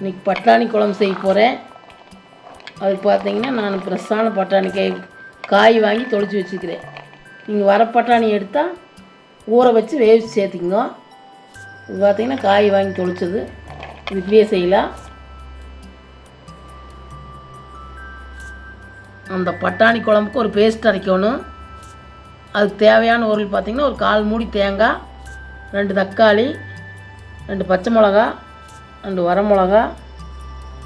இன்றைக்கி பட்டாணி குழம்பு செய்ய போகிறேன் அதுக்கு பார்த்தீங்கன்னா நான் ஃப்ரெஷ்ஷான பட்டாணி காய் காய் வாங்கி தொளிச்சு வச்சுக்கிறேன். நீங்கள் வர பட்டாணி எடுத்தால் ஊற வச்சு வேவிச்சு சேர்த்துக்குங்க. இது பார்த்தீங்கன்னா காய் வாங்கி தொளிச்சது. இது இப்படியே செய்யலாம். அந்த பட்டாணி குழம்புக்கு ஒரு பேஸ்ட் அரைக்கணும். அதுக்கு தேவையான பொருள் பார்த்திங்கன்னா ஒரு கால் மூடி தேங்காய் ரெண்டு தக்காளி ரெண்டு பச்சை மிளகா ரெண்டு வரமிளகா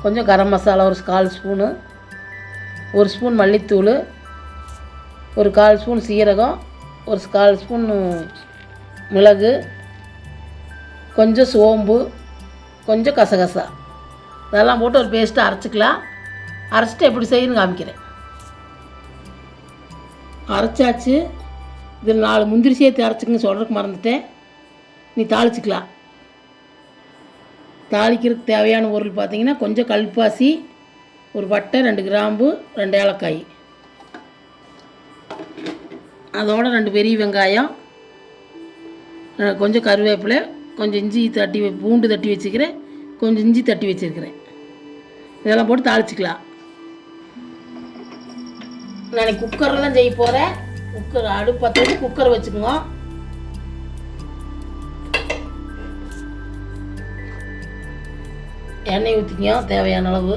கொஞ்சம் கரம் மசாலா ஒரு கால் ஸ்பூனு ஒரு ஸ்பூன் மல்லித்தூள் ஒரு கால் ஸ்பூன் சீரகம் ஒரு கால் ஸ்பூன் மிளகு கொஞ்சம் சோம்பு கொஞ்சம் கசகசா. இதெல்லாம் போட்டு ஒரு பேஸ்ட்டு அரைச்சிக்கலாம். அரைச்சிட்டு எப்படி செய்யணும்னு காமிக்கிறேன். அரைச்சாச்சு. இதில் நாலு முந்திரி சேர்த்து அரைச்சிக்கன்னு சொல்கிறதுக்கு மறந்துட்டேன். நீ தாளிச்சிக்கலாம். தாளிக்கிறதுக்கு தேவையான பொருள் பார்த்தீங்கன்னா கொஞ்சம் கல்பாசி ஒரு பட்டை ரெண்டு கிராம்பு ரெண்டு ஏலக்காய். அதோட ரெண்டு பெரிய வெங்காயம் கொஞ்சம் கருவேப்பிலை கொஞ்சம் இஞ்சி தட்டி பூண்டு தட்டி வச்சுக்கிறேன். கொஞ்சம் இஞ்சி தட்டி வச்சுருக்கிறேன். இதெல்லாம் போட்டு தாளிச்சிக்கலாம். நான் குக்கரில் தான் செய்ய போகிறேன் குக்கர் அடுப்பு பற்ற வச்சு குக்கர் வச்சுக்குவோம். எண்ணெய் ஊற்றிக்கோ தேவையான அளவு?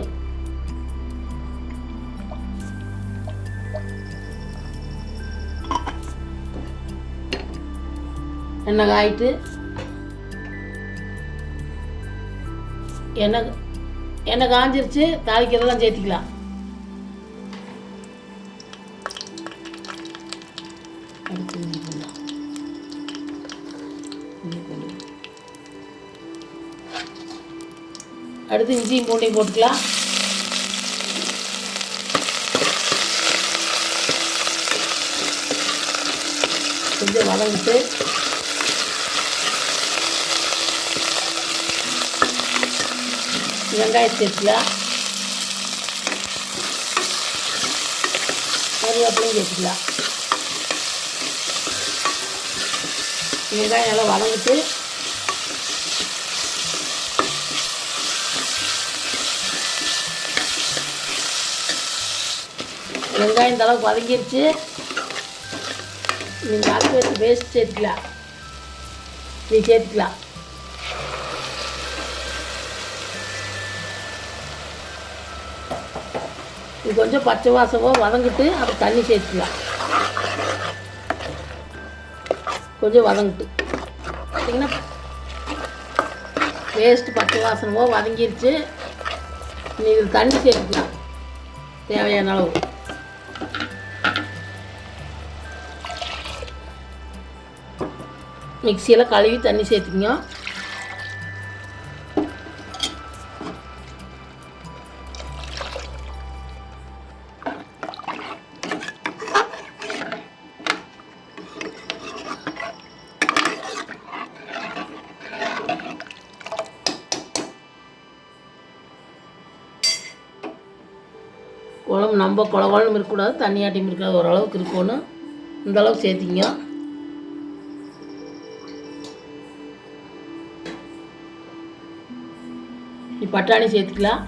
எண்ணெய் காயிட்டு எண்ணெய் எண்ணெய் காஞ்சிருச்சு தாளிக்கிறதெல்லாம் சேர்த்திக்கலாம். அடுத்து அடுத்து இஞ்சியும் பூண்டையும் போட்டுக்கலாம். கொஞ்சம் வதங்கிட்டு. வெங்காயம் சேர்த்துக்கலாம். கருவேப்பிலையும் சேர்த்துக்கலாம். வெங்காயம் நல்லா வதங்கிட்டு வெங்காயம் இந்த அளவுக்கு வதங்கிருச்சு. நீங்கள் அரைச்சி வச்சு பேஸ்ட் சேர்த்துக்கலாம். நீ சேர்த்துக்கலாம். இது கொஞ்சம் பச்சை வாசமோ வதங்கிட்டு அப்புறம் தண்ணி சேர்த்துக்கலாம். கொஞ்சம் வதங்கிட்டு. பார்த்தீங்கன்னா வேஸ்ட்டு பச்சை வாசனமோ வதங்கிருச்சு. நீ இதில் தண்ணி சேர்த்துக்கலாம். தேவையான அளவு. மிக்சியில் கழுவி தண்ணி சேர்த்துக்கங்க குழம்பு நம்ம குழ இருக்கக்கூடாது தண்ணியாட்டியும் இருக்காது ஓரளவுக்கு இருக்கணும் இந்த அளவுக்கு சேர்த்திங்க. நீ பட்டாணி சேர்த்துக்கலாம்.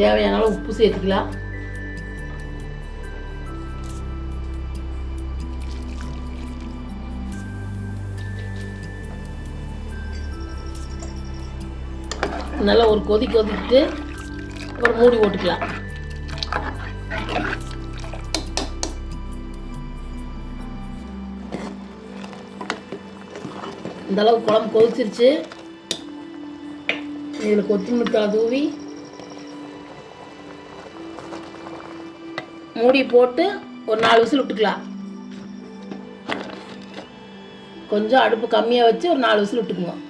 தேவையான அளவு உப்பு சேர்த்துக்கலாம். நல்லா ஒரு கொதி கொதிட்டு அப்புறம் மூடி போட்டுக்கலாம். இந்த அளவு குழம்பு கொதிச்சிருச்சு. இதில் கொத்தமல்லி தழை தூவி மூடி போட்டு ஒரு நாலு விசில் விட்டுக்கலாம். கொஞ்சம் அடுப்பு கம்மியாக வச்சு ஒரு நாலு விசில் விட்டுக்குவோம்.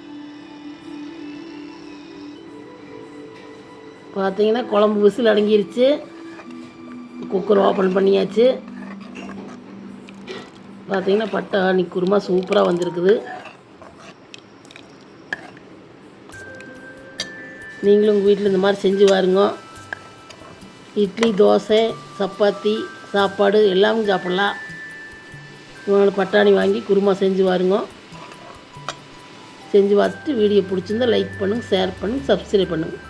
பார்த்தீங்கன்னா குழம்பு விசில் அடங்கிருச்சு. குக்கர் ஓப்பன் பண்ணியாச்சு. பார்த்தீங்கன்னா பட்டாணி குருமா சூப்பராக வந்திருக்குது. நீங்களும் உங்கள் வீட்டில் இந்த மாதிரி செஞ்சு பாருங்க. இட்லி தோசை சப்பாத்தி சாப்பாடு எல்லாமே சாப்பிட்லாம். இவங்களை பட்டாணி வாங்கி குருமா செஞ்சு பாருங்க. செஞ்சு பார்த்துட்டு வீடியோ பிடிச்சிருந்தா லைக் பண்ணுங்கள் ஷேர் பண்ணுங்கள் சப்ஸ்கிரைப் பண்ணுங்கள்